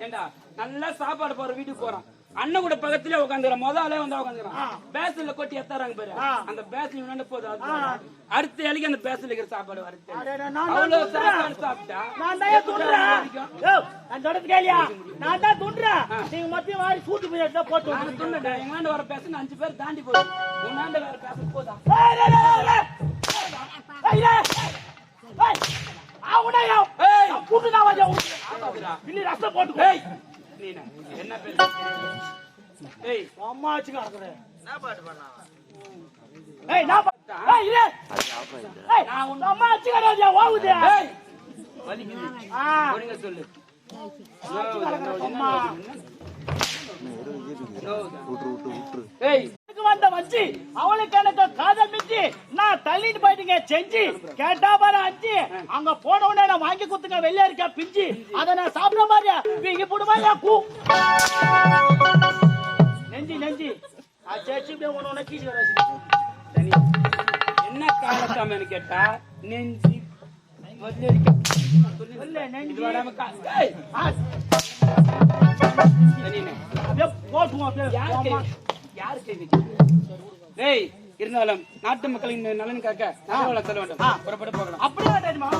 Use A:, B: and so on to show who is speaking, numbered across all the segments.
A: ஏண்டா? நல்லா சாப்பாடு போற வீட்டுக்கு போறான். அண்ணன் கூட பக்கத்துல உட்காந்துக்கிறான் முத ஆளே வந்து உட்காந்துக்கிறான் பேசல கொட்டி எத்தாராங்க பாரு. அந்த பேசல போகுது? அது அடுத்த இலைக்கு அந்த பேசல இருக்கிற சாப்பாடு வருது அவ்வளவு சாப்பாடு சாப்பிட்டா
B: நான் தான் துண்டுறேன் நான் தான் துண்டுறேன் நீங்க மத்தியம் வாரி சூட்டு போய் போட்டு
A: நான் துண்ணுடா எங்களாண்ட வர பேச அஞ்சு பேர் தாண்டி போகுது உன்னாண்ட வேற பேச போதா
B: ஏய், ஏய், ஏய், ஏய், ஏய், ஏய், ஏய், அவனையா?
A: ஏய்.
B: நான் கூட்டு தான் வந்தேன்.
A: ஆமாதுடா.
B: இல்ல, ரசம் போட்டுக்கோ.
A: ஏய். நீ என்ன என்ன பேச ஏய்.
B: அம்மா வச்சு கிடக்குறேன். ஏய், நான் பா- ஏய், இரு. ஏய், நான் உன் அம்மா வச்சு கிடக்குறியா, ஓவுது.
A: ஏய். வலிக்குது.
B: ஆ,
A: ஒழுங்கா சொல்லு.
B: அம்மா.
A: ஏய்
B: எனக்கு வந்த வச்சு அவளுக்கு எனக்கு காதல் மிஞ்சி நான் தள்ளிட்டு போயிட்டீங்க செஞ்சு. கேட்டா பாரு அஞ்சு. அங்க போன உடனே நான் வாங்கி குத்துங்க வெளியே இருக்க பிஞ்சு. அதை நான் சாப்பிட மாதிரியா? வீங்கி போடுமா கூ நெஞ்சு நெஞ்சு. சேர்த்து இப்படியே ஒண்ணு ஒண்ணு கீச்சு வர
A: என்ன காலத்தாமன்னு கேட்டா? நெஞ்சி.
B: போட்டுவோம் அப்படியே
A: யார் இருந்தாலும் நாட்டு மக்களின் நலன் காக்க நல்லவளம் சொல்ல வேண்டும். புறப்பட்டு போகலாம்.
B: அப்படியே தெரியுமா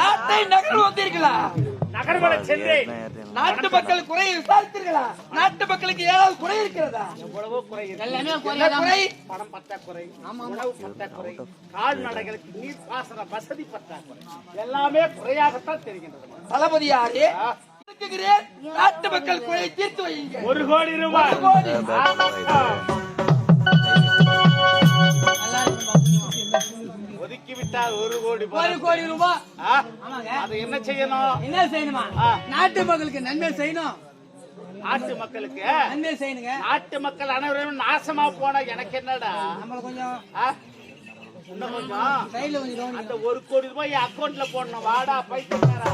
C: நாட்டை நகர் வந்தீர்களா?
B: சென்று
C: நாட்டு மக்கள் குறையை விசாரித்தீர்களா? நாட்டு மக்களுக்கு ஏதாவது குறை இருக்கிறதா?
B: எவ்வளவோ குறை
C: குறை.
B: பணம் பற்றாக்குறை உணவு பற்றாக்குறை கால்நடைகளுக்கு நீர் பாசன வசதி பற்றாக்குறை எல்லாமே குறையாகத்தான் தெரிகின்றது
C: தளபதியாரே இருக்குகிறேன் நாட்டு மக்கள் குறையை தீர்த்து வையுங்க
B: ஒரு கோடி ரூபாய். ஒதுக்கி விட்டார் ஒரு கோடி
C: ஒரு. கோடி ரூபாய்?
B: அது என்ன செய்யணும்?
C: என்ன செய்யணுமா? நாட்டு மக்களுக்கு நன்மை செய்யணும்.
B: நாட்டு மக்களுக்கு
C: நன்மை செய்யணுங்க.
B: நாட்டு மக்கள் அனைவரும் நாசமா போனா எனக்கு என்னடா?
C: நம்மள கொஞ்சம்?
B: இன்னும் கொஞ்சம்.
C: கையில கொஞ்சம் கவனிக்கணும்.
B: அந்த ஒரு கோடி ரூபாய் அக்கௌண்ட்ல போடணும். வாடா பைத்தியக்காரா.